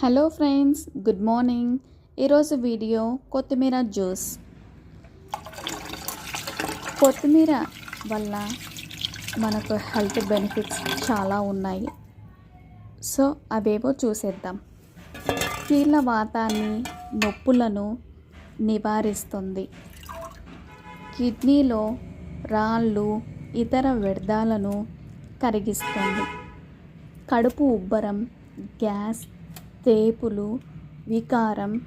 Hello friends good morning. ఈరోజు video కొత్తిమీర juice. కొత్తిమీర వల్ల మనకు హెల్త్ బెనిఫిట్స్ చాలా ఉన్నాయి. సో అవేవో చూసేద్దాం. కీళ్ళ వాతాన్ని నొప్పులను నివారిస్తుంది. కిడ్నీలో రాళ్ళు ఇతర వ్యర్థాలను కరిగిస్తుంది. కడుపు ఉబ్బరం గ్యాస్ తేపులు వికారం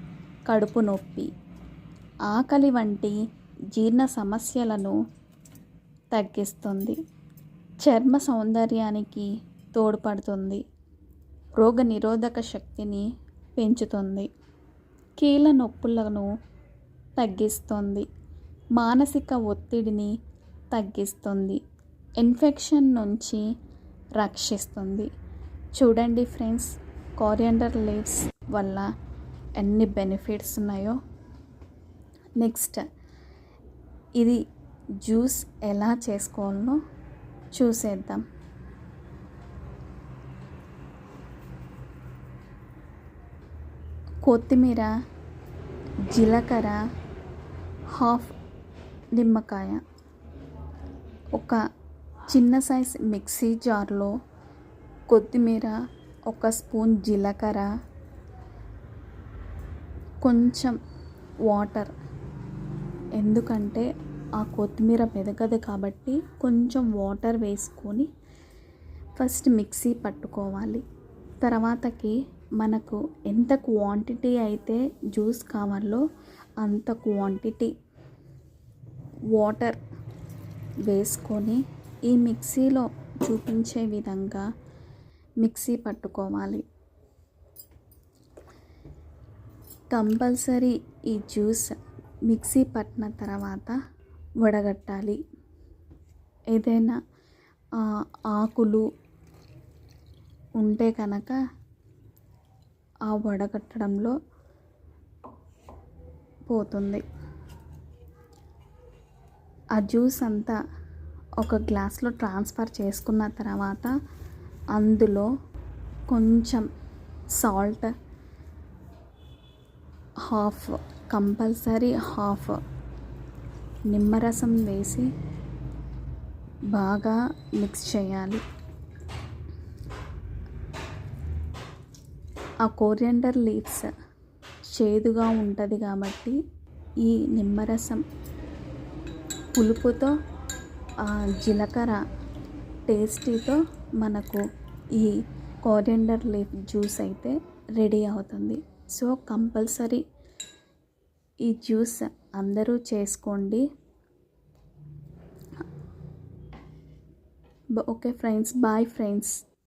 కడుపు నొప్పి. ఆకలి వంటి జీర్ణ సమస్యలను తగ్గిస్తుంది. చర్మ సౌందర్యానికి తోడ్పడుతుంది. రోగ నిరోధక శక్తిని పెంచుతుంది. కీళ్ళ నొప్పులను తగ్గిస్తుంది. మానసిక ఒత్తిడిని తగ్గిస్తుంది. ఇన్ఫెక్షన్ నుంచి రక్షిస్తుంది. చూడండి ఫ్రెండ్స్ కోరియండర్ లీవ్స్ వల్ల ఎన్ని బెనిఫిట్స్ ఉన్నాయో. నెక్స్ట్ ఇది జ్యూస్ ఎలా చేసుకోవాలో చూసేద్దాం. కొత్తిమీర జీలకర్ర హాఫ్ నిమ్మకాయ. ఒక చిన్న సైజ్ మిక్సీ జార్లో కొత్తిమీర ఒక స్పూన్ జీలకర్ర కొంచెం వాటర్. ఎందుకంటే ఆ కొత్తిమీర మెదగదు కాబట్టి కొంచెం వాటర్ వేసుకొని ఫస్ట్ మిక్సీ పట్టుకోవాలి. తర్వాతకి మనకు ఎంత క్వాంటిటీ అయితే జ్యూస్ కావాలో అంత క్వాంటిటీ వాటర్ వేసుకొని ఈ మిక్సీలో చూపించే విధంగా మిక్సీ పట్టుకోవాలి. కంపల్సరీ ఈ జ్యూస్ మిక్సీ పట్టిన తర్వాత వడగట్టాలి. ఏదైనా ఆకులు ఉంటే కనుక ఆ వడగట్టడంలో పోతుంది. ఆ జ్యూస్ అంతా ఒక గ్లాస్లో ట్రాన్స్ఫర్ చేసుకున్న తర్వాత అందులో కొంచెం సాల్ట్ హాఫ్ కంపల్సరీ హాఫ్ నిమ్మరసం వేసి బాగా మిక్స్ చేయాలి. ఆ కోరియండర్ లీవ్స్ చేదుగా ఉంటుంది కాబట్టి ఈ నిమ్మరసం పులుపుతో జీలకర్ర టేస్టీతో మనకు ఈ కోరియండర్ లీఫ్ జ్యూస్ అయితే రెడీ అవుతుంది. సో కంపల్సరీ ఈ జ్యూస్ అందరూ చేసుకోండి. Okay friends bye friends